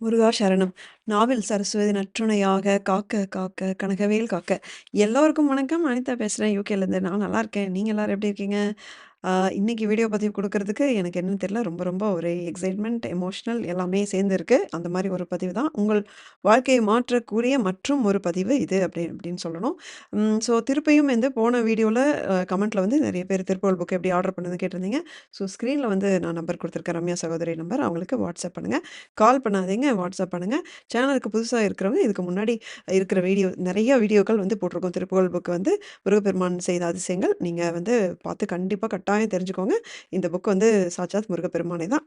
முருகா சரணம். நாவில் சரஸ்வதி நற்றுணையாக காக்க காக்க கனகவேல் காக்க. எல்லோருக்கும் வணக்கம். அனிதா பேசுகிறேன் யூகேலேருந்து. நான் நல்லா இருக்கேன். நீங்கள் எல்லாரும் எப்படி இருக்கீங்க? இன்னைக்கு வீடியோ பதிவு கொடுக்கறதுக்கு எனக்கு என்னன்னு தெரியல. ரொம்ப ரொம்ப ஒரு எக்ஸைட்மெண்ட் எமோஷனல் எல்லாமே சேர்ந்துருக்கு அந்த மாதிரி ஒரு பதிவு தான். உங்கள் வாழ்க்கையை மாற்றக்கூடிய மற்றும் ஒரு பதிவு இது அப்படி அப்படின்னு சொல்லணும். ஸோ திருப்பியும் வந்து போன வீடியோவில் கமெண்ட்டில் வந்து நிறைய பேர் திருப்புகழ் புக் எப்படி ஆர்டர் பண்ணுதுன்னு கேட்டிருந்தீங்க. ஸோ ஸ்க்ரீனில் வந்து நான் நம்பர் கொடுத்துருக்கேன் ரம்யா சகோதரி நம்பர். அவங்களுக்கு வாட்ஸ்அப் பண்ணுங்க. கால் பண்ணாதீங்க. வாட்ஸ்அப் பண்ணுங்க. சேனலுக்கு புதுசாக இருக்கிறவங்க இதுக்கு முன்னாடி இருக்கிற வீடியோ நிறைய வீடியோக்கள் வந்து போட்டிருக்கோம். திருப்புகழ் புக் வந்து முருகப்பெருமான் செய்த அதிசயங்கள். நீங்கள் வந்து பார்த்து கண்டிப்பாக கட்டாக கட்டாயம் தெரிஞ்சுக்கோங்க. இந்த புக் வந்து சாட்சாத் முருகப்பெருமானே தான்.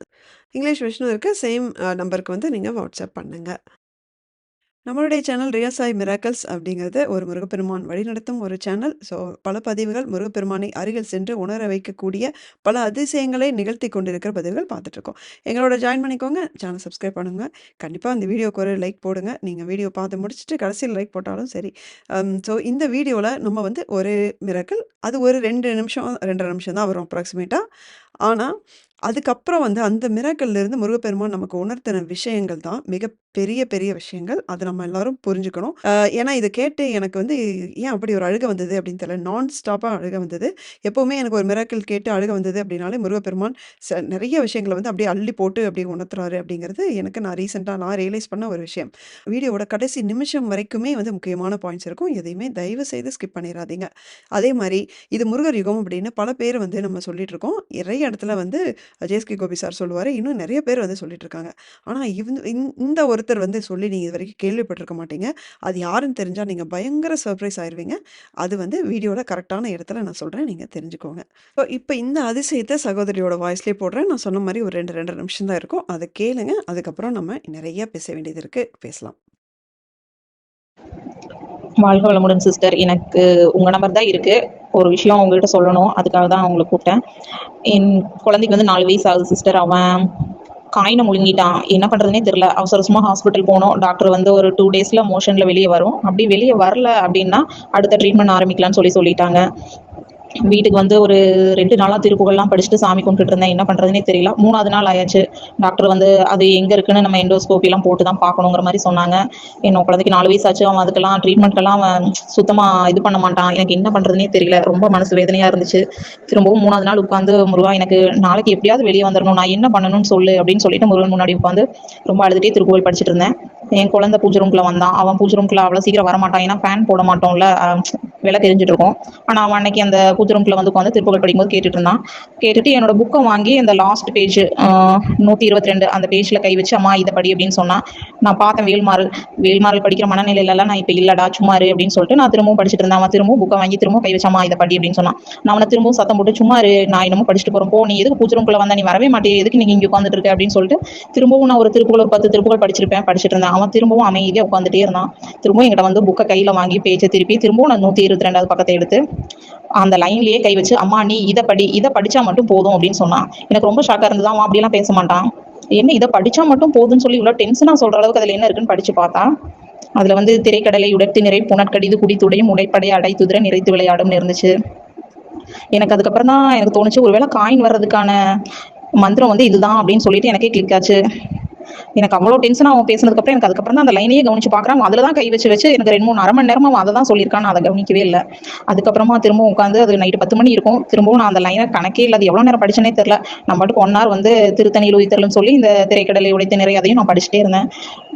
இங்கிலீஷ் விஷ்ணு இருக்கு. சேம் நம்பருக்கு வந்து நீங்க வாட்ஸ்அப் பண்ணுங்க. நம்மளுடைய சேனல் ரியாசாய் மிராக்கல்ஸ் அப்படிங்கிறது ஒரு முருகப்பெருமான் வழிநடத்தும் ஒரு சேனல். ஸோ பல பதிவுகள் முருகப்பெருமானை அருகில் சென்று உணர வைக்கக்கூடிய பல அதிசயங்களை நிகழ்த்தி கொண்டிருக்கிற பதிவுகள் பார்த்துட்ருக்கோம். எங்களோட ஜாயின் பண்ணிக்கோங்க. சேனல் சப்ஸ்கிரைப் பண்ணுங்க. கண்டிப்பாக இந்த வீடியோக்கு ஒரு லைக் போடுங்க. நீங்கள் வீடியோ பார்த்து முடிச்சுட்டு கடைசியில் லைக் போட்டாலும் சரி. Um, ஸோ இந்த வீடியோவில் நம்ம வந்து ஒரு மிராக்கல் அது ஒரு ரெண்டு நிமிஷம் 2 1/2 நிமிஷம் தான் வரும் அப்ராக்சிமேட்டாக ஆனால் அதுக்கப்புறம் வந்து அந்த மிராக்கள்லேருந்து முருகப்பெருமான் நமக்கு உணர்த்தின விஷயங்கள் தான் மிக பெரிய பெரிய விஷயங்கள். அதை நம்ம எல்லாரும் புரிஞ்சுக்கணும். அ ஏன்னா இதை கேட்டு எனக்கு வந்து ஏன் அப்படி ஒரு அழுகை வந்தது அப்படின்னு தெரியல. நான் ஸ்டாப்பாக அழுக வந்தது. எப்போவுமே எனக்கு ஒரு மிராக்கிள் கேட்டு அழுக வந்தது அப்படின்னாலே முருகப்பெருமான் ச நிறைய விஷயங்கள வந்து அப்படியே அள்ளி போட்டு அப்படியே உணர்த்துறாரு அப்படிங்கிறது எனக்கு நான் ரீசெண்டாக நான் ரியலைஸ் பண்ண ஒரு விஷயம். வீடியோவோட கடைசி நிமிஷம் வரைக்குமே வந்து முக்கியமான பாயிண்ட்ஸ் இருக்கும். எதையுமே தயவு செய்து ஸ்கிப் பண்ணிடாதீங்க அதே மாதிரி இது முருகர் யுகம் அப்படின்னு பல பேர் வந்து நம்ம சொல்லிட்டு இருக்கோம். நிறைய இடத்துல வந்து ஜேஎஸ்கே கோபி சார் சொல்லுவார் இன்னும் நிறைய பேர் வந்து சொல்லிட்டு இருக்காங்க. ஆனால் இவ் இந் இந்த ஒருத்தர் வந்து சொல்லி நீங்கள் இது வரைக்கும் கேள்விப்பட்டிருக்க மாட்டீங்க. அது யாருன்னு தெரிஞ்சால் நீங்கள் பயங்கர சர்ப்ரைஸ் ஆயிடுவீங்க அது வந்து வீடியோவில் கரெக்டான இடத்துல நான் சொல்கிறேன் நீங்கள் தெரிஞ்சுக்கோங்க. ஸோ இப்போ இந்த அதிசயத்தை சகோதரியோட வாய்ஸ்லேயே போடுறேன். நான் சொன்ன மாதிரி ஒரு 2 2 1/2 நிமிஷம் தான் இருக்கும். அதை கேளுங்க. அதுக்கப்புறம் நம்ம நிறைய பேச வேண்டியது இருக்குது பேசலாம். வாழ்க வளமுடன் சிஸ்டர். எனக்கு உங்கள் நம்பர் தான் இருக்குது ஒரு விஷயம் உங்ககிட்ட சொல்லணும். அதுக்காக தான் அவங்களை கூப்பிட்டேன். என் குழந்தைக்கு வந்து நாலு வயசு ஆகுது சிஸ்டர். அவன் காயினை முழுங்கிட்டான். என்ன பண்ணுறதுனே தெரில அவசரமாக ஹாஸ்பிட்டல் போனோம். டாக்டர் வந்து ஒரு டூ டேஸில் மோஷனில் வெளியே வரும். அப்படி வெளியே வரல அப்படின்னா, அடுத்த ட்ரீட்மெண்ட் ஆரம்பிக்கலாம்னு சொல்லி சொல்லிட்டாங்க. வீட்டுக்கு வந்து ஒரு ரெண்டு நாளா திருப்புகள்லாம் படிச்சுட்டு சாமி கும்பிட்டுட்டு இருந்தேன். என்ன பண்றதுன்னே தெரியல. மூணாவது நாள் ஆயாச்சு. டாக்டர் வந்து அது எங்க இருக்குன்னு நம்ம எண்டோஸ்கோப்பிலாம் போட்டு தான் பார்க்கணுங்கிற மாதிரி சொன்னாங்க. என்னோட குழந்தைக்கு நாலு வயசு ஆச்சு. அவன் அதுக்கெல்லாம் ட்ரீட்மெண்ட்க்கெல்லாம் அவன் சுத்தமா இது பண்ண மாட்டான். எனக்கு என்ன பண்ணுறதுனே தெரியல. ரொம்ப மனசு வேதனையா இருந்துச்சு. திரும்பவும் மூணாவது நாள் உட்காந்து முருகா எனக்கு நாளைக்கு எப்படியாவது வெளியே வந்துடணும் நான் என்ன பண்ணணும்னு சொல்லு அப்படின்னு சொல்லிட்டு முருகன் முன்னாடி உட்காந்து ரொம்ப அழுதுட்டே திருப்புகழ் படிச்சுட்டு இருந்தேன். என் குழந்தை பூஜை ரூம்குள்ள வந்தான். அவன் பூஜை ரூம்குள்ள அவ்வளோ சீக்கிரம் வரமாட்டான். ஏன்னா ஃபேன் போட மாட்டோம்ல. விலை விளக்கு எரிஞ்சுட்டு இருக்கும். ஆனா அவன் அன்னைக்கு அந்த பூஜை வந்து உட்காந்து திருப்புகழ் படிக்கும்போது கேட்டுட்டு இருந்தான். கேட்டுட்டு என்னோட புக்கை வாங்கி அந்த லாஸ்ட் பேஜ் நூத்தி இருபத்தி ரெண்டு அந்த பேஜ்ல கை வச்சு அம்மா இதை படி அப்படின்னு சொன்னா நான் பார்த்தேன் வேல்மாறல். வேல்மாறல் படிக்கிற மனநிலையிலலாம் நான் இப்ப இல்லடா சும்மா இரு அப்படின்னு சொல்லிட்டு நான் திரும்பவும் படிச்சுட்டு இருந்தேன். அவன் திரும்பவும் புக்கை வாங்கி திரும்பவும் கை வச்சு இதை படி அப்படின்னு சொன்னான். நான் அவனை திரும்பவும் சத்தம் போட்டு சும்மா இரு நான் இன்னமும் படிச்சுட்டு போறேன் போ. நீ எதுக்கு பூஜை வந்தா நீ வரவே மாட்டே எதுக்கு நீங்க இங்க உட்காந்துட்டு இருக்க அப்படின்னு சொல்லிட்டு திரும்பவும் நான் ஒரு திருப்புகள் ஒரு பத்து திருப்புகள் படிச்சிருப்பேன். படிச்சுட்டு இருந்தேன். அவன் திரும்பவும் அமைதியா உட்காந்துட்டே இருந்தான். திரும்பவும் என்கிட்ட வந்து புக்கை கையில வாங்கி பேச்சை திருப்பி திரும்பவும் நான் நூத்தி இருபத்தி ரெண்டாவது பக்கத்தை எடுத்து அந்த லைன்லயே கை வச்சு அம்மா நீ இதை படி. இதை படிச்சா மட்டும் போதும் அப்படின்னு சொன்னான். எனக்கு ரொம்ப ஷாக்கா இருந்தது. அவன் அப்படியெல்லாம் பேச மாட்டான். என்ன இதை படிச்சா மட்டும் போதும்னு சொல்லி இவ்வளவு டென்ஷனா சொல்ற அளவுக்கு அதுல என்ன இருக்குன்னு படிச்சு பார்த்தா, அதுல வந்து திரைக்கடலை உடைத்து நிறை புனற்கடிது குடித்துடையும் உடைப்படை அடைத்துதிர நிறைத்து விளையாடும்னு இருந்துச்சு. எனக்கு அதுக்கப்புறம் தான் எனக்கு தோணுச்சு ஒருவேளை காயின் வர்றதுக்கான மந்திரம் வந்து இதுதான் அப்படின்னு சொல்லிட்டு எனக்கே கிளிக் ஆச்சு. எனக்கு அவ்வளோ டென்ஷன் அவன் பேசினதுக்கு அப்புறம் எனக்கு அதுக்கப்புறம் தான் அந்த லைனையே கவனிச்சு பார்க்குறேன். அதில் அதுல தான் கை வச்சு வச்சு எனக்கு 2, 3 1/2 மணி நேரமா அதை தான் சொல்லியிருக்கான். நான் அதை கவனிக்கவே இல்லை அதுக்கப்புறமா திரும்பவும் உட்காந்து அது நைட்டு 10 மணி இருக்கும். திரும்பவும் நான் அந்த லைனை கணக்கே இல்லை அது எவ்வளோ நேரம் படிச்சேனே தெரியல. நம்ம பாட்டுக்கு ஒன் ஹவர் வந்து திருத்தணியில் உயிர்த்தெழுன்னு சொல்லி இந்த திரைக்கடலை உடைத்த நிறை அதையும் நான் படிச்சுட்டே இருந்தேன்.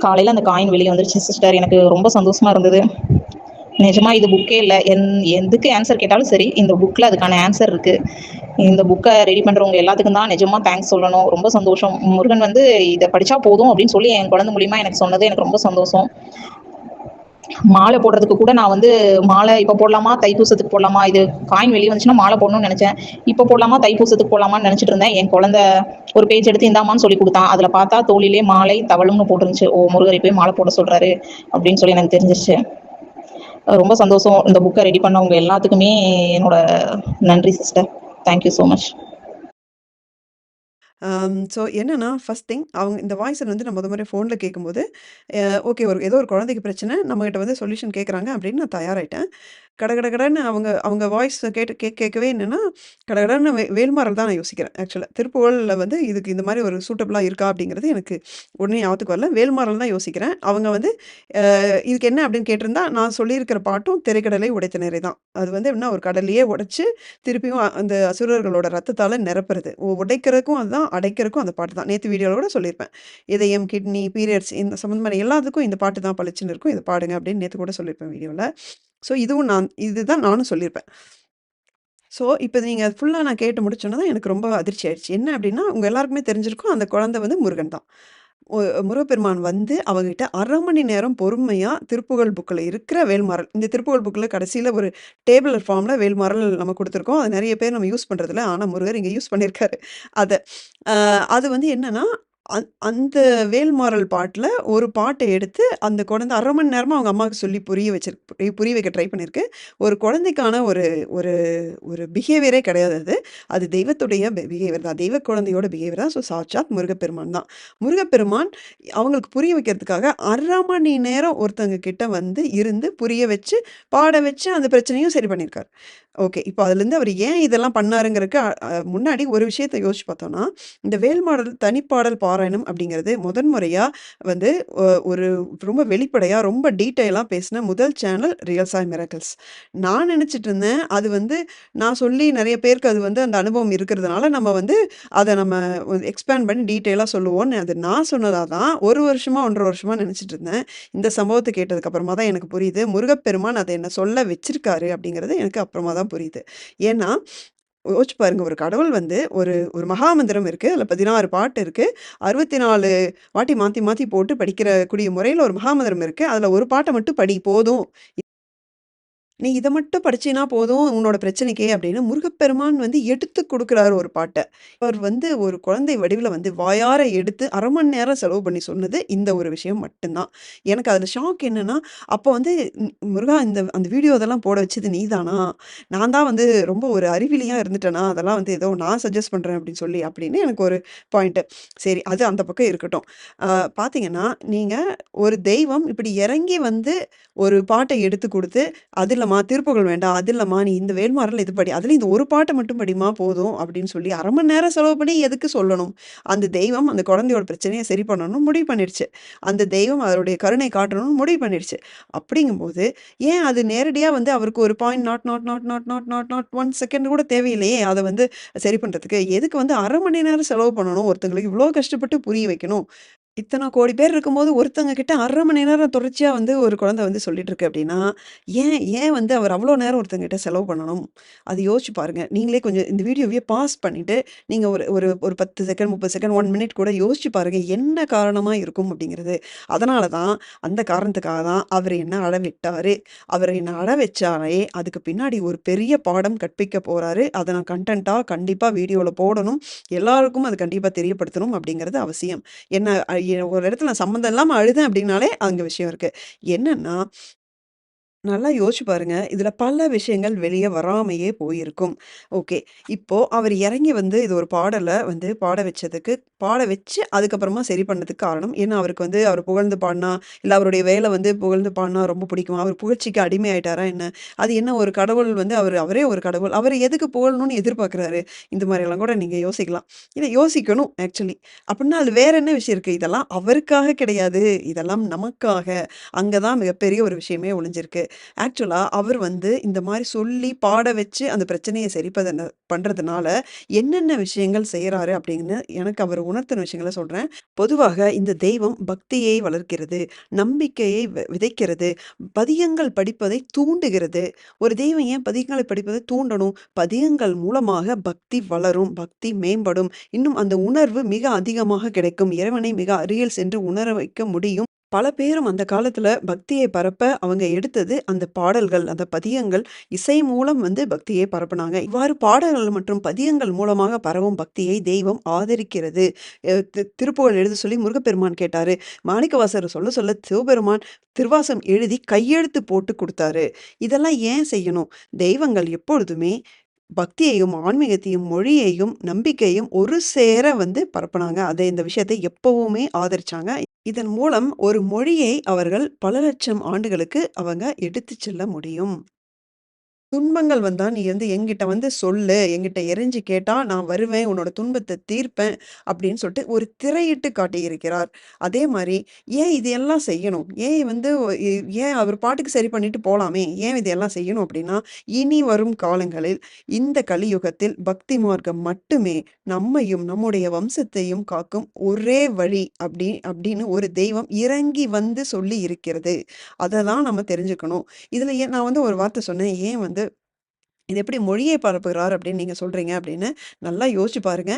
காலையில அந்த காயின் வெளியே வந்துருச்சு சிஸ்டர். எனக்கு ரொம்ப சந்தோஷமா இருந்தது. நிஜமா இது புக்கே இல்லை என் எதுக்கு ஆன்சர் கேட்டாலும் சரி, இந்த புக்ல அதுக்கான ஆன்சர் இருக்கு. இந்த புக்கை ரெடி பண்றவங்க எல்லாத்துக்கும் தான் நிஜமா தேங்க்ஸ் சொல்லணும். ரொம்ப சந்தோஷம். முருகன் வந்து இதை படிச்சா போதும் அப்படின்னு சொல்லி என் குழந்தை மூலியமா எனக்கு சொன்னது எனக்கு ரொம்ப சந்தோஷம். மாலை போடுறதுக்கு கூட நான் வந்து மாலை இப்ப போடலாமா? தைப்பூசத்துக்கு போடலாமா? இது காயின் வெளியே வந்துச்சுன்னா மாலை போடணும்னு நினச்சேன் இப்ப போடலாமா? தைப்பூசத்துக்கு போடலாமான்னு நெனச்சுட்டு இருந்தேன். என் குழந்தை ஒரு பேஜ் எடுத்து இந்தாம்மான்னு சொல்லிக் கொடுத்தான் அதுல பார்த்தா தோழிலே மாலை தவழும்னு போட்டுருந்துச்சு ஓ! முருகர் போய் மாலை போட சொல்றாரு அப்படின்னு சொல்லி எனக்கு தெரிஞ்சிருச்சு. ரொம்ப சந்தோஷம். இந்த புக்கை ரெடி பண்ணவங்க எல்லாத்துக்குமே என்னோட நன்றி sister. Thank you so much. So என்னன்னா, ஃபர்ஸ்ட் திங் அவங்க இந்த வாய்ஸை வந்து நம்ம முதல் முறை ஃபோனில் கேட்கும்போது, ஓகே ஒரு ஏதோ ஒரு குழந்தைக்கு பிரச்சனை, நம்மகிட்ட வந்து சொல்யூஷன் கேட்குறாங்க அப்படின்னு நான் தயாராகிட்டேன் கடகடகடன்னு அவங்க அவங்க வாய்ஸ் கேட்டு கேட்க கேட்கவே என்னென்னா கடகடன்னு வே வேல்மாரல் தான் நான் யோசிக்கிறேன் ஆக்சுவலாக திருப்புகழ்ல வந்து இதுக்கு இந்த மாதிரி ஒரு சூட்டபிளாக இருக்கா அப்படிங்கிறது எனக்கு உடனே ஞாபகத்துக்கு வரல. வேல்மாரல் தான் யோசிக்கிறேன். அவங்க வந்து இதுக்கு என்ன அப்படின்னு கேட்டிருந்தா, நான் சொல்லியிருக்கிற பாட்டும் "திரைக்கடலை உடைத்த நிறை" தான். அது வந்து எப்படின்னா, ஒரு கடலையே உடைச்சு, திருப்பியும் அந்த அசுரர்களோட ரத்தத்தால் நிரப்புறது. உடைக்கிறதுக்கும் அதுதான், அடைக்கிறதுக்கும் அந்த பாட்டு தான். நேற்று வீடியோவில் கூட சொல்லியிருப்பேன். இதயம், கிட்னி, பீரியட்ஸ் இந்த சம்மந்தமான எல்லாத்துக்கும் இந்த பாட்டு தான் பளிச்சுன்னு இருக்கும். இதை பாடுங்க அப்படின்னு நேற்று கூட சொல்லியிருப்பேன் வீடியோவில் ஸோ இதுவும் நான் இதுதான் நானும் சொல்லியிருப்பேன். ஸோ இப்ப நீங்க ஃபுல்லாக நான் கேட்டு முடிச்சோனே தான் எனக்கு ரொம்ப அதிர்ச்சி ஆயிடுச்சு. என்ன அப்படின்னா, உங்கள் எல்லாருக்குமே தெரிஞ்சிருக்கும் அந்த குழந்தை வந்து முருகன் தான். ஒ முருகப்பெருமான் வந்து அவங்ககிட்ட அரை மணி நேரம் பொறுமையாக திருப்புகழ் புக்கில் இருக்கிற வேல்மாறல். இந்த திருப்புகழ் புக்கில் கடைசியில் ஒரு டேபிள் ஃபார்மில் வேல்மாறல் நம்ம கொடுத்துருக்கோம் அது நிறைய பேர் நம்ம யூஸ் பண்ணுறதில்ல ஆனால் முருகர் இங்கே யூஸ் பண்ணியிருக்காரு அதை அது வந்து என்னென்னா அந் அந்த வேல்மாறல் பாட்டில் ஒரு பாட்டை எடுத்து அந்த குழந்தை அரை மணி நேரமாக அவங்க அம்மாவுக்கு சொல்லி புரிய வச்சிரு புரிய வைக்க ட்ரை பண்ணியிருக்கு. ஒரு குழந்தைக்கான ஒரு ஒரு ஒரு பிஹேவியரே கிடையாது அது. அது தெய்வத்துடைய பிஹேவியர் தான். தெய்வ குழந்தையோட பிஹேவியர் தான். ஸோ சாட்சாத் முருகப்பெருமான் தான். முருகப்பெருமான் அவங்களுக்கு புரிய வைக்கிறதுக்காக அரை மணி நேரம் ஒருத்தங்க கிட்ட வந்து இருந்து புரிய வச்சு, பாட வச்சு அந்த பிரச்சனையும் சரி பண்ணியிருக்காரு. ஓகே. இப்போ அதுலேருந்து அவர் ஏன் இதெல்லாம் பண்ணாருங்கிறதுக்கு முன்னாடி ஒரு விஷயத்த யோசிச்சு பார்த்தோம்னா, இந்த வேல்மாடல் தனிப்பாடல் நாராயணம் அப்படிங்கிறது முதன்முறையாக வந்து ஒரு ரொம்ப வெளிப்படையாக ரொம்ப டீட்டெயிலாக பேசின முதல் சேனல் ரியல் சாய் மிரக்கல்ஸ் நான் நினச்சிட்டு இருந்தேன், அது வந்து நான் சொல்லி நிறைய பேருக்கு அது வந்து அந்த அனுபவம் இருக்கிறதுனால, நம்ம வந்து அதை நம்ம எக்ஸ்பேண்ட் பண்ணி டீட்டெயிலாக சொல்லுவோம்னு அது நான் சொன்னதாக தான் ஒரு வருஷமாக ஒன்றரை வருஷமாக நினச்சிட்டு இருந்தேன். இந்த சம்பவத்தை கேட்டதுக்கப்புறமா தான் எனக்கு புரியுது. முருகப்பெருமான் அதை என்ன சொல்ல வச்சிருக்காரு அப்படிங்கிறது எனக்கு அப்புறமா தான் புரியுது. ஏன்னா, யோசிச்சு பாருங்க ஒரு கடவுள் வந்து ஒரு ஒரு மகாமந்திரம் இருக்கு. அதில் பதினாறு பாட்டு இருக்கு. 64 வாட்டி மாத்தி மாத்தி போட்டு படிக்கிற கூடிய முறையில் ஒரு மகாமந்திரம் இருக்கு. அதில் ஒரு பாட்டை மட்டும் படி போதும். நீ இதை மட்டும் படிச்சினா போதும் உன்னோட பிரச்சனைக்கே அப்படின்னு முருகப்பெருமான் வந்து எடுத்து கொடுக்குறாரு ஒரு பாட்டை அவர் வந்து ஒரு குழந்தை வடிவில் வந்து வாயார எடுத்து அரை மணி நேரம் செலவு பண்ணி சொன்னது இந்த ஒரு விஷயம் மட்டும்தான் எனக்கு அதில் ஷாக் என்னென்னா அப்போ வந்து முருகா இந்த அந்த வீடியோ இதெல்லாம் போட வச்சது நீ தானா நான் தான் வந்து ரொம்ப ஒரு அறிவிலியாக இருந்துட்டேனா? அதெல்லாம் வந்து ஏதோ நான் சஜஸ்ட் பண்ணுறேன் அப்படின்னு சொல்லி அப்படின்னு எனக்கு ஒரு பாயிண்ட்டு. சரி அது அந்த பக்கம் இருக்கட்டும். பார்த்தீங்கன்னா, நீங்கள் ஒரு தெய்வம் இப்படி இறங்கி வந்து ஒரு பாட்டை எடுத்து கொடுத்து அதில் இல்லைம்மா திருப்புகழ் வேண்டாம். அது இல்லைம்மா நீ இந்த வேல்மாறல் இது படி. அதில் இந்த ஒரு பாட்டை மட்டும் படிம்மா போதும் அப்படின்னு சொல்லி அரை மணி நேரம் செலவு பண்ணி எதுக்கு சொல்லணும்? அந்த தெய்வம் அந்த குழந்தையோட பிரச்சனையை சரி பண்ணணும்னு முடிவு பண்ணிடுச்சு. அந்த தெய்வம் அதனுடைய கருணை காட்டணும்னு முடிவு பண்ணிடுச்சு. அப்படிங்கும்போது, ஏன் அது நேரடியாக வந்து அவருக்கு ஒரு point not not not not not not not one second கூட தேவையில்லையே! அதை வந்து சரி பண்ணுறதுக்கு எதுக்கு வந்து அரை மணி நேரம் செலவு பண்ணணும்? ஒருத்தங்களுக்கு இவ்வளோ கஷ்டப்பட்டு புரிய வைக்கணும். இத்தனை கோடி பேர் இருக்கும்போது, ஒருத்தங்க கிட்ட அரை மணி நேரம் தொடர்ச்சியாக வந்து ஒரு குழந்தை வந்து சொல்லிட்டு இருக்கு அப்படின்னா, ஏன் ஏன் வந்து அவர் அவ்வளோ நேரம் ஒருத்தங்கிட்ட செலவு பண்ணணும்? அது யோசிச்சு பாருங்க. நீங்களே கொஞ்சம் இந்த வீடியோவையே பாஸ் பண்ணிட்டு, நீங்க ஒரு ஒரு ஒரு 10 செகண்ட், 30 செகண்ட், ஒன் மினிட் கூட யோசிச்சு பாருங்க. என்ன காரணமா இருக்கும் அப்படிங்கிறது. அதனால தான், அந்த காரணத்துக்காக தான் அவர் என்ன அளவிட்டார் அவர் என்ன அழ வச்சாலே, அதுக்கு பின்னாடி ஒரு பெரிய பாடம் கற்பிக்க போறாரு. அதை நான் கண்டென்ட்டாக கண்டிப்பாக வீடியோவில் போடணும். எல்லாருக்கும் அது கண்டிப்பாக தெரியப்படுத்தணும் அப்படிங்கிறது அவசியம். என்ன ஒரு இடத்துல நான் சம்மந்தம் இல்லாமல் அழுதேன் அப்படின்னாலே, அங்கே விஷயம் இருக்கு. என்னன்னா நல்லா யோசிச்சு பாருங்க. இதுல பல விஷயங்கள் வெளிய வராமயே போயிருக்கும். ஓகே. இப்போ அவர் இறங்கி வந்து இது ஒரு பாடல வந்து பாட வச்சதுக்கு பாட வச்சு அதுக்கப்புறமா சரி பண்ணதுக்கு காரணம், ஏன்னா அவருக்கு வந்து அவர் புகழ்ந்து பாடுனா, இல்ல அவருடைய வேலை வந்து புகழ்ந்து பாடுனா ரொம்ப பிடிக்குமா? அவர் புகழ்ச்சிக்கு அடிமை ஆயிட்டாரா என்ன? அது என்ன ஒரு கடவுள் வந்து அவரு அவரே ஒரு கடவுள். அவர எதுக்கு புகழணும்னு எதிர்பார்க்குறாரு? இந்த மாரியெல்லாம் கூட நீங்க யோசிக்கலாம். இல்லை யோசிக்கணும் ஆக்சுவலி. அப்படின்னா அது வேற என்ன விஷயம் இருக்கு? இதெல்லாம் அவருக்காக கிடையாது. இதெல்லாம் நமக்காக. அங்க தான் மிகப்பெரிய ஒரு விஷயமே ஒளிஞ்சிருக்கு. ஆக்சுவலாக அவர் வந்து இந்த மாதிரி சொல்லி பாட வச்சு அந்த பிரச்சனையை சரி பண்ணுறதுனால என்னென்ன விஷயங்கள் செய்கிறாரு அப்படின்னு எனக்கு அவர் உணர்த்தின விஷயங்களை சொல்கிறேன் பொதுவாக இந்த தெய்வம் பக்தியை வளர்க்கிறது, நம்பிக்கையை விதைக்கிறது, பதியங்கள் படிப்பதை தூண்டுகிறது. ஒரு தெய்வம் ஏன் பதியங்களை படிப்பதை தூண்டணும்? பதியங்கள் மூலமாக பக்தி வளரும், பக்தி மேம்படும். இன்னும் அந்த உணர்வு மிக அதிகமாக கிடைக்கும். இறைவனை மிக அருகில் சென்று உணர வைக்க முடியும். பல பேரும் அந்த காலத்தில் பக்தியை பரப்ப அவங்க எடுத்தது அந்த பாடல்கள், அந்த பதியங்கள், இசை மூலம் வந்து பக்தியை பரப்புனாங்க. இவ்வாறு பாடல்கள் மற்றும் பதியங்கள் மூலமாக பரவும் பக்தியை தெய்வம் ஆதரிக்கிறது. அ திருப்புகழ் எழுத சொல்லி முருகப்பெருமான் கேட்டாரு. மாணிக்கவாசர் சொல்ல சொல்ல சிவபெருமான் திருவாசம் எழுதி கையெழுத்து போட்டு கொடுத்தாரு இதெல்லாம் ஏன் செய்யணும்? தெய்வங்கள் எப்பொழுதுமே பக்தியையும், ஆன்மீகத்தையும், மொழியையும், நம்பிக்கையும் ஒரு சேர வந்து பரப்புனாங்க. அதை இந்த விஷயத்தை எப்பவுமே ஆதரிச்சாங்க. இதன் மூலம் ஒரு மொழியை அவர்கள் பல லட்சம் ஆண்டுகளுக்கு அவங்க எடுத்து செல்ல முடியும். துன்பங்கள் வந்தா நீ வந்து என்கிட்ட வந்து சொல்லு. என்கிட்ட எரிஞ்சு கேட்டா நான் வருவேன். உன்னோட துன்பத்தை தீர்ப்பேன். அப்படின்னு சொல்லிட்டு ஒரு திரையிட்டு காட்டியிருக்கிறார். அதே மாதிரி ஏன் இது எல்லாம் செய்யணும்? ஏன் வந்து ஏன் அவர் பாட்டுக்கு சரி பண்ணிட்டு போலாமே! ஏன் இதெல்லாம் செய்யணும் அப்படின்னா இனி வரும் காலங்களில் இந்த கலியுகத்தில் பக்தி மார்க்கம் மட்டுமே நம்மையும், நம்முடைய வம்சத்தையும் காக்கும் ஒரே வழி அப்படி அப்படின்னு ஒரு தெய்வம் இறங்கி வந்து சொல்லி இருக்கிறது. அதை தான் நம்ம தெரிஞ்சுக்கணும். இதுல ஏன் நான் வந்து ஒரு வார்த்தை சொன்னேன். ஏன் வந்து இது எப்படி மொழியை பரப்புகிறார் அப்படின்னு நீங்க சொல்றீங்க அப்படின்னு. நல்லா யோசிச்சு பாருங்க.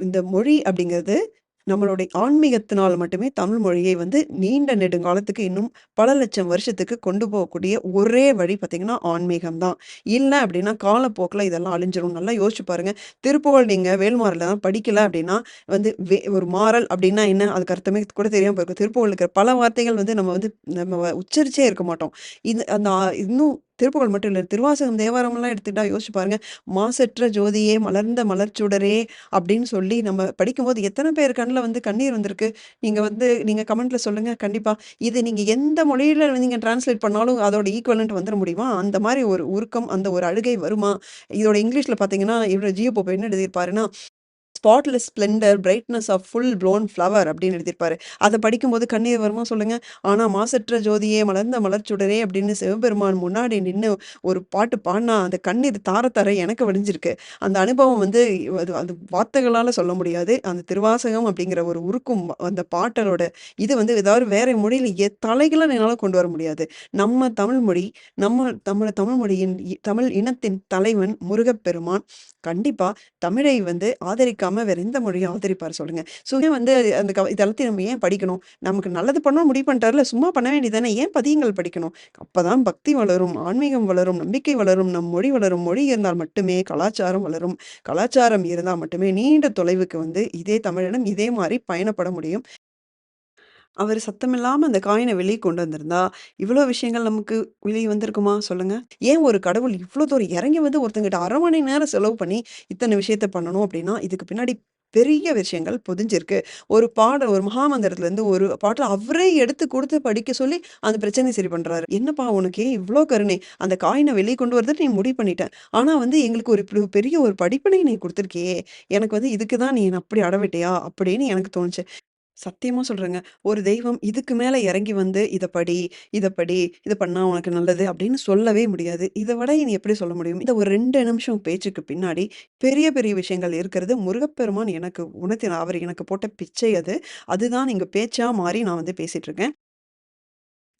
இந்த மொழி அப்படிங்கிறது நம்மளுடைய ஆன்மீகத்தினால் மட்டுமே தமிழ் மொழியை வந்து நீண்ட நெடுங்காலத்துக்கு இன்னும் பல லட்சம் வருஷத்துக்கு கொண்டு போகக்கூடிய ஒரே வழி பார்த்தீங்கன்னா, ஆன்மீகம் தான். இல்லை அப்படின்னா காலப்போக்கில் இதெல்லாம் அழிஞ்சிரும். நல்லா யோசிச்சு பாருங்க. திருப்புகழ் நீங்க தான் படிக்கல அப்படின்னா, வந்து வே ஒரு மாறல் அப்படின்னா என்ன? அதுக்கு அர்த்தமே கூட தெரியாமல் இருக்கும் திருப்புகழ்ல இருக்கிற பல வார்த்தைகள் வந்து நம்ம வந்து நம்ம உச்சரிச்சே இருக்க மாட்டோம். இது அந்த இன்னும் திருப்புகழ் மட்டும் இல்லை திருவாசகம், தேவாரம்லாம் எடுத்துட்டா யோசிச்சு பாருங்க. "மாசற்ற ஜோதியே, மலர்ந்த மலர்ச்சுடரே" அப்படின்னு சொல்லி நம்ம படிக்கும்போது எத்தனை பேர் கண்ணில் வந்து கண்ணீர் வந்திருக்கு? நீங்க வந்து நீங்க கமெண்ட்ல சொல்லுங்க. கண்டிப்பா. இது நீங்க எந்த மொழியில நீங்க டிரான்ஸ்லேட் பண்ணாலும் அதோட ஈக்குவலன்ட் வந்துட முடியுமா? அந்த மாதிரி ஒரு உருக்கம், அந்த ஒரு அழுகை வருமா? இதோட இங்கிலீஷ்ல பார்த்தீங்கன்னா, இவரோட ஜியோ போப் என்ன எழுதியிருப்பாருன்னா, spotless splendour brightness of full blown flower அப்படின்னு எழுதியிருப்பாரு. அதை படிக்கும்போது கண்ணீர் வருமா சொல்லுங்க? ஆனால் "மாசற்ற ஜோதியே, மலர்ந்த மலர்ச்சுடரே" அப்படின்னு சிவபெருமான் முன்னாடி நின்று ஒரு பாட்டு பாடினா அந்த கண்ணீர் தார எனக்கு வடிஞ்சிருக்கு. அந்த அனுபவம் வந்து அது அது வார்த்தைகளால் சொல்ல முடியாது. அந்த திருவாசகம் அப்படிங்கிற ஒரு உருக்கும் அந்த பாட்டலோட இது வந்து ஏதாவது வேற மொழியில் எ தலைகளை என்னால் கொண்டு வர முடியாது. நம்ம தமிழ் மொழி, நம்ம நம்ம தமிழ் மொழியின் இ தமிழ் இனத்தின் தலைவன் முருகப்பெருமான். கண்டிப்பாக தமிழை வந்து ஆதரிக்காம வேற எந்த மொழிய ஆதரிப்பார் சொல்லுங்க? ஸோ ஏன் வந்து அந்த க இது எல்லாத்தையும் நம்ம ஏன் படிக்கணும்? நமக்கு நல்லது பண்ணணும்னு முடிவு பண்ணிட்டார்ல, சும்மா பண்ண வேண்டியது தானே. ஏன் பதியங்கள் படிக்கணும்? அப்பதான் பக்தி வளரும், ஆன்மீகம் வளரும், நம்பிக்கை வளரும், நம் மொழி வளரும். மொழி இருந்தால் மட்டுமே கலாச்சாரம் வளரும். கலாச்சாரம் இருந்தா மட்டுமே நீண்ட தொலைவுக்கு வந்து இதே தமிழினம் இதே மாரி பயணப்பட முடியும். அவரு சத்தமில்லாம அந்த காயின வெளிய கொண்டு வந்திருந்தா, இவ்வளோ விஷயங்கள் நமக்கு வெளிய வந்திருக்குமா சொல்லுங்க? ஏன் ஒரு கடவுள் இவ்வளோ தூரம் இறங்கி வந்து ஒருத்தங்கிட்ட 1/2 மணி நேரம் செலவு பண்ணி இத்தன விஷயத்த பண்ணணும் அப்படின்னா இதுக்கு பின்னாடி பெரிய விஷயங்கள் புதிஞ்சிருக்கு ஒரு பாடல் ஒரு மகாமந்திரத்துலேருந்து ஒரு பாட்டுல அவரே எடுத்து குடுத்து படிக்க சொல்லி அந்த பிரச்சனைய சரி பண்றாரு. "என்னப்பா உனக்கு ஏன் இவ்ளோ கருணை? அந்த காயின வெளிய கொண்டு வரதை நீ முடிவு பண்ணிட்ட. ஆனா வந்து எங்களுக்கு ஒரு பெரிய ஒரு படிப்பினை நீ குடுத்துருக்கியே! எனக்கு வந்து இதுக்கு தான் நீ என்ன அப்படி அடவிட்டியா?" அப்படின்னு எனக்கு தோணுச்சு. சத்தியமா சொல்றேங்க. ஒரு தெய்வம் இதுக்கு மேல இறங்கி வந்து, "இத படி, இத படி, இத பண்ணா உனக்கு நல்லது" அப்படின்னு சொல்லவே முடியாது. இத விட இனி எப்படி சொல்ல முடியும்? இந்த ஒரு 2 நிமிஷம் பேச்சுக்கு பின்னாடி பெரிய, பெரிய விஷயங்கள் இருக்கிறது. முருகப்பெருமான் எனக்கு உணர்த்தினார். அவர் எனக்கு போட்ட பிச்சை அது. அதுதான் இங்க பேச்சா மாறி நான் வந்து பேசிட்டு இருக்கேன்.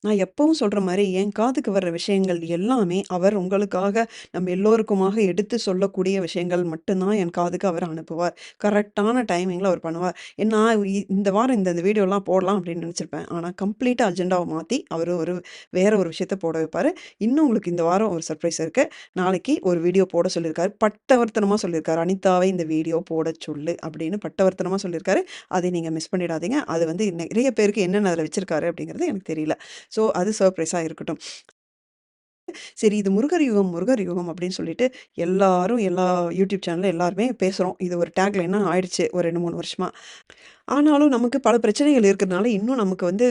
நான் எப்பவும் சொல்ற மாதிரி என் காதுக்கு வர்ற விஷயங்கள் எல்லாமே, அவர் உங்களுக்காக, நம்ம எல்லோருக்குமாக எடுத்து சொல்லக்கூடிய விஷயங்கள் மட்டும்தான் என் காதுக்கு அவர் அனுப்புவார். கரெக்டான டைமிங்ல அவர் பண்ணுவார். நான் இந்த வாரம் இந்த இந்த வீடியோலாம் போடலாம் அப்படின்னு நினச்சிருப்பேன் ஆனா கம்ப்ளீட்டா அஜெண்டாவை மாத்தி, அவர் ஒரு வேற ஒரு விஷயத்த போட வைப்பாரு. இன்னும் உங்களுக்கு இந்த வாரம் ஒரு சர்ப்ரைஸ் இருக்கு. நாளைக்கு ஒரு வீடியோ போட சொல்லியிருக்காரு. பட்டவர்த்தனமா சொல்லியிருக்காரு. "அனிதாவை இந்த வீடியோ போட சொல்லு" அப்படின்னு பட்டவர்த்தனமா சொல்லியிருக்காரு. அதை நீங்க மிஸ் பண்ணிடாதீங்க. அது வந்து நிறைய பேருக்கு என்னென்ன அதில் வச்சிருக்காரு அப்படிங்கிறது எனக்கு தெரியல. ஸோ அது சர்ப்ரைஸாக இருக்கட்டும். சரி இது முருகர் யுகம், முருகர் யுகம் அப்படின்னு சொல்லிட்டு எல்லாரும் எல்லா யூடியூப் சேனல்ல எல்லாருமே பேசுறோம். இது ஒரு டேக் லைனா ஆயிடுச்சு ஒரு 2, 3 வருஷமா. ஆனாலும் நமக்கு பல பிரச்சனைகள் இருக்கிறதுனால, இன்னும் நமக்கு வந்து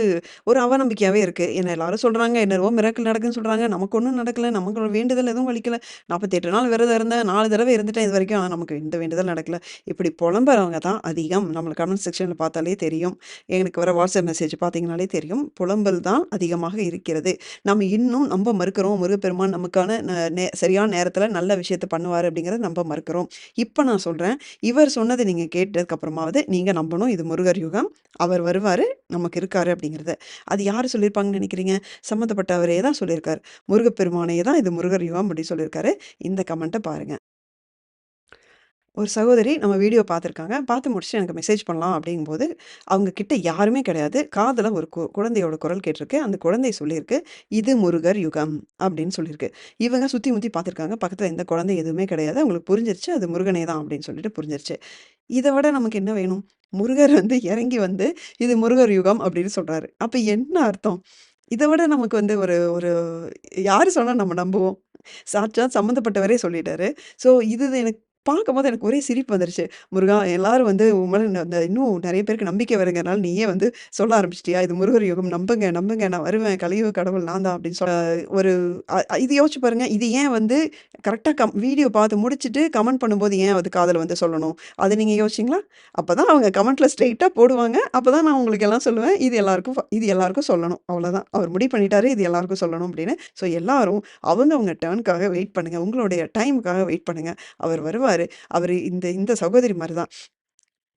ஒரு அவநம்பிக்கையாகவே இருக்குது என்ன எல்லாரும் சொல்கிறாங்க என்னவோ மிராக்கள் நடக்குதுன்னு சொல்கிறாங்க நமக்கு ஒன்றும் நடக்கலை நமக்கு வேண்டுதல் எதுவும் வலிக்கல நாற்பத்தெட்டு நாள் விரதம் இருந்தேன். நாலு தடவை இருந்துட்டேன் இதுவரைக்கும். ஆனால் நமக்கு எந்த வேண்டுதல் நடக்கல. இப்படி புலம்புறவங்க தான் அதிகம். நம்மளை கமெண்ட் செக்ஷனில் பார்த்தாலே தெரியும். எனக்கு வர வாட்ஸ்அப் மெசேஜ் பார்த்தீங்கனாலே தெரியும். புலம்பல் தான் அதிகமாக இருக்கிறது. நம்ம இன்னும் நம்ப மறுக்கிறோம். முருகப்பெருமான் நமக்கான நே சரியான நேரத்தில் நல்ல விஷயத்த பண்ணுவார் அப்படிங்கிறத நம்ப மறுக்கிறோம். இப்போ நான் சொல்கிறேன் இவர் சொன்னதை நீங்கள் கேட்டதுக்கு அப்புறமாவது நம்பணும். இது முருகர் யுகம். அவர் வருவார் நமக்கு இருக்காரு அப்படிங்கிறத. அது யார் சொல்லியிருப்பாங்கன்னு நினைக்கிறீங்க சம்மந்தப்பட்டவரே தான் சொல்லியிருக்காரு. முருகப்பெருமானையே தான் இது முருகர் யுகம் அப்படி சொல்லியிருக்காரு. இந்த கமெண்ட்டை பாருங்கள் ஒரு சகோதரி நம்ம வீடியோ பார்த்துருக்காங்க. பார்த்து முடிச்சுட்டு எனக்கு மெசேஜ் பண்ணலாம் அப்படிங்கும்போது, அவங்க கிட்ட யாருமே கிடையாது. காதில் ஒரு கு குழந்தையோட குரல் கேட்டிருக்கு. அந்த குழந்தை சொல்லியிருக்கு, "இது முருகர் யுகம்" அப்படின்னு சொல்லியிருக்கு. இவங்க சுற்றி முற்றி பார்த்துருக்காங்க. பக்கத்தில் எந்த குழந்தை எதுவுமே கிடையாது. அவங்களுக்கு புரிஞ்சிருச்சு. அது முருகனே தான் அப்படின்னு சொல்லிட்டு புரிஞ்சிருச்சு. இதை விட நமக்கு என்ன வேணும்? முருகர் வந்து இறங்கி வந்து, "இது முருகர் யுகம்" அப்படின்னு சொல்கிறாரு அப்போ என்ன அர்த்தம்? இதை விட நமக்கு வந்து ஒரு ஒரு யார் சொன்னால் நம்ம நம்புவோம்? சாட்சாத் சம்மந்தப்பட்டவரே சொல்லிட்டாரு. ஸோ இது எனக்கு பார்க்கும்போது எனக்கு ஒரே சிரிப்பு வந்துருச்சு. முருகா எல்லாரும் வந்து உங்களை அந்த இன்னும் நிறைய பேருக்கு நம்பிக்கை வருங்கிறனால நீயே வந்து சொல்ல ஆரம்பிச்சிட்டியா இது முருகர் யுகம் நம்புங்க, நம்புங்க நான் வருவேன். கலியுக கடவுள் நான் தான் அப்படின்னு சொல்ல ஒரு இது யோசிச்சு பாருங்க. இது ஏன் வந்து கரெக்டாக கம் வீடியோ பார்த்து முடிச்சுட்டு கமெண்ட் பண்ணும்போது ஏன் அது காதுல வந்து சொல்லணும்? அதை நீங்கள் யோசிச்சிங்களா யோசிச்சீங்களா? அப்பதான் அவங்க கமெண்ட்டில் ஸ்ட்ரெயிட்டாக போடுவாங்க. அப்போ தான் நான் உங்களுக்கு எல்லாம் சொல்லுவேன். இது எல்லாருக்கும் ஃப இது எல்லாருக்கும் சொல்லணும். அவ்வளோதான். அவர் முடிவு பண்ணிட்டாரு. இது எல்லாருக்கும் சொல்லணும் அப்படின்னு. ஸோ எல்லாரும் அவங்க அவங்க டேர்னுக்காக வெயிட் பண்ணுங்க. உங்களுடைய டைமுக்காக வெயிட் பண்ணுங்கள் அவர் வருவார் அவரு இந்த இந்த சகோதரி மாதிரி தான்.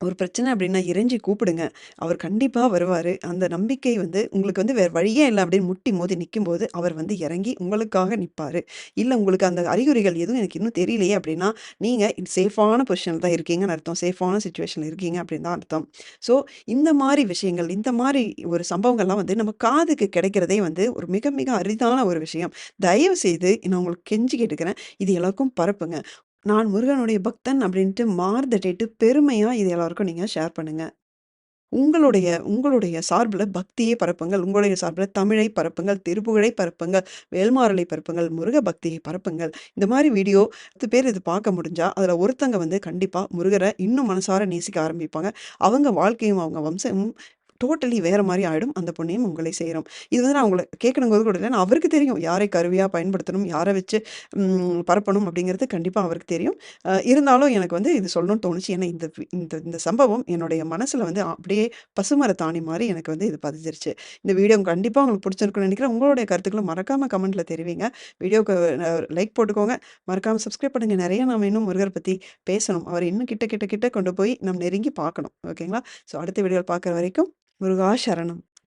ஒரு பிரச்சனை அப்படின்னா இறைஞ்சி கூப்பிடுங்க. அவர் கண்டிப்பாக வருவார் அந்த நம்பிக்கை வந்து உங்களுக்கு வந்து வேறு வழியே இல்லை அப்படின்னு முட்டி மோதி நிற்கும்போது அவர் வந்து இறங்கி உங்களுக்காக நிற்பார் இல்லை உங்களுக்கு அந்த அறிகுறிகள் எதுவும் எனக்கு இன்னும் தெரியலையே அப்படின்னா, நீங்கள் சேஃபான பொசிஷனில் தான் இருக்கீங்கன்னு அர்த்தம். சேஃபான சுச்சுவேஷனில் இருக்கீங்க அப்படின்னு தான் அர்த்தம். ஸோ இந்த மாதிரி விஷயங்கள், இந்த மாதிரி ஒரு சம்பவங்கள்லாம் வந்து நம்ம காதுக்கு கிடைக்கிறதே வந்து ஒரு மிக மிக அரிதான ஒரு விஷயம். தயவு செய்து நான் உங்களுக்கு கெஞ்சி கேட்டுக்கிறேன். இது எல்லாருக்கும் பரப்புங்க. நான் முருகனுடைய பக்தன் அப்படின்ட்டு மாறுதட்டிட்டு பெருமையாக இது எல்லாருக்கும் நீங்கள் ஷேர் பண்ணுங்கள் உங்களுடைய உங்களுடைய சார்பில் பக்தியை பரப்புங்கள். உங்களுடைய சார்பில் தமிழை பரப்புங்கள், திருப்புகழை பரப்புங்கள், வேல்மாறலை பரப்புங்கள், முருக பக்தியை பரப்புங்கள். இந்த மாதிரி வீடியோ 10 பேர் இது பார்க்க முடிஞ்சால் அதில் ஒருத்தங்க வந்து கண்டிப்பாக முருகரை இன்னும் மனசார நேசிக்க ஆரம்பிப்பாங்க. அவங்க வாழ்க்கையும், அவங்க வம்சமும் டோட்டலி வேற மாதிரி ஆயிடும். அந்த புண்ணியம் உங்களை சேரும். இது வந்து நான் உங்களை கேட்கணுங்கிறது கூட இல்ல. அவருக்கு தெரியும். யாரை கருவியாக பயன்படுத்தணும், யாரை வச்சு பரப்பணும் அப்படிங்கிறது கண்டிப்பாக அவருக்கு தெரியும். இருந்தாலும் எனக்கு வந்து இது சொல்லணும்னு தோணுச்சு. ஏன்னா இந்த இந்த இந்த சம்பவம் என்னுடைய மனசில் வந்து அப்படியே பசுமர தாணி மாதிரி எனக்கு வந்து இது பதிஞ்சிருச்சு. இந்த வீடியோ கண்டிப்பாக உங்களுக்கு பிடிச்சிருக்குன்னு நினைக்கிறேன் உங்களுடைய கருத்துக்கள மறக்காமல் கமெண்ட்டில் தெரிவிங்க. வீடியோக்கு லைக் போட்டுக்கோங்க. மறக்காமல் சப்ஸ்கிரைப் பண்ணுங்கள் நிறைய நாம் இன்னும் முருகர் பற்றி பேசணும். அவர் இன்னும் கிட்ட கிட்ட கிட்ட கொண்டு போய் நம்ம நெருங்கி பார்க்கணும். ஓகேங்களா? ஸோ அடுத்த வீடியோவில் பார்க்குற வரைக்கும் முருகா சரணம்.